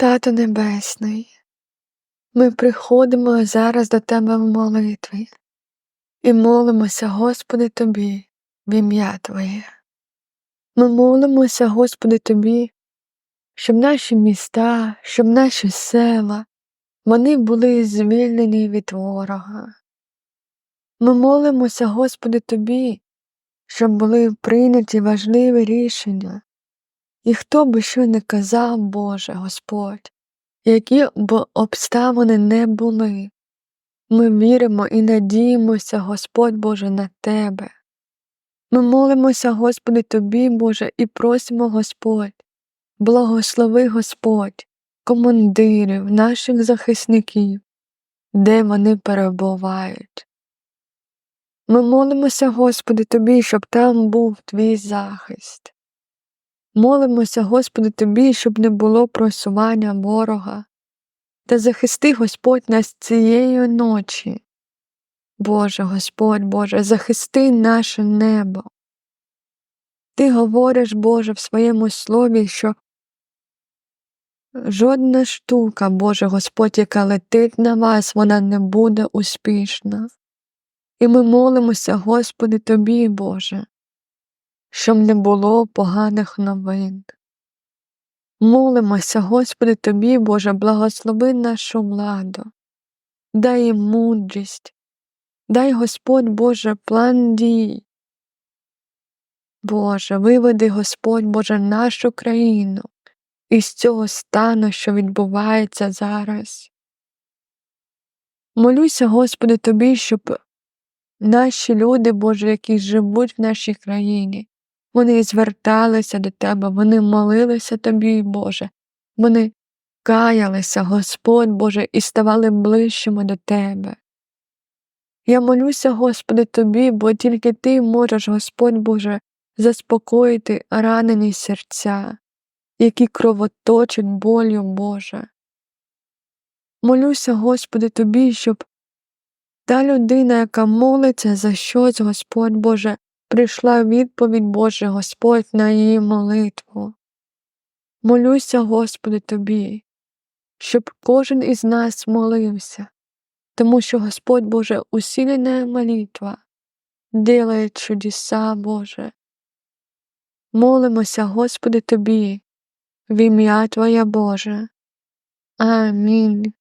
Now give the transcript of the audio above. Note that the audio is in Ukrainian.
Тато Небесний, ми приходимо зараз до Тебе в молитві і молимося, Господи, Тобі, в ім'я Твоє. Ми молимося, Господи, Тобі, щоб наші міста, щоб наші села, вони були звільнені від ворога. Ми молимося, Господи, Тобі, щоб були прийняті важливі рішення. І хто би що не казав, Боже Господь, які б обставини не були, ми віримо і надіємося, Господь Боже, на Тебе. Ми молимося, Господи, Тобі, Боже, і просимо, Господь, благослови Господь, командирів, наших захисників, де вони перебувають. Ми молимося, Господи, Тобі, щоб там був Твій захист. Молимося, Господи, Тобі, щоб не було просування ворога, та захисти Господь нас цієї ночі. Боже, Господь Боже, захисти наше небо. Ти говориш, Боже, в своєму слові, що жодна штука, Боже Господь, яка летить на вас, вона не буде успішна. І ми молимося, Господи, Тобі, Боже, щоб не було поганих новин. Молимося, Господи, Тобі, Боже, благослови нашу владу, дай їм мудрість, дай Господь Боже план дій. Боже, виведи Господь Боже нашу країну із цього стану, що відбувається зараз. Молюся, Господи, Тобі, щоб наші люди, Боже, які живуть в нашій країні, вони зверталися до Тебе, вони молилися Тобі, Боже, вони каялися, Господь Боже, і ставали ближчими до Тебе. Я молюся, Господи, Тобі, бо тільки Ти можеш, Господь Боже, заспокоїти ранені серця, які кровоточать болю, Боже. Молюся, Господи, Тобі, щоб та людина, яка молиться за щось, Господь Боже, прийшла відповідь Боже Господь на її молитву. Молюся, Господи, Тобі, щоб кожен із нас молився, тому що Господь Боже усилена молитва делає чудеса, Боже. Молимося, Господи, Тобі, в ім'я Твоє Боже. Амінь.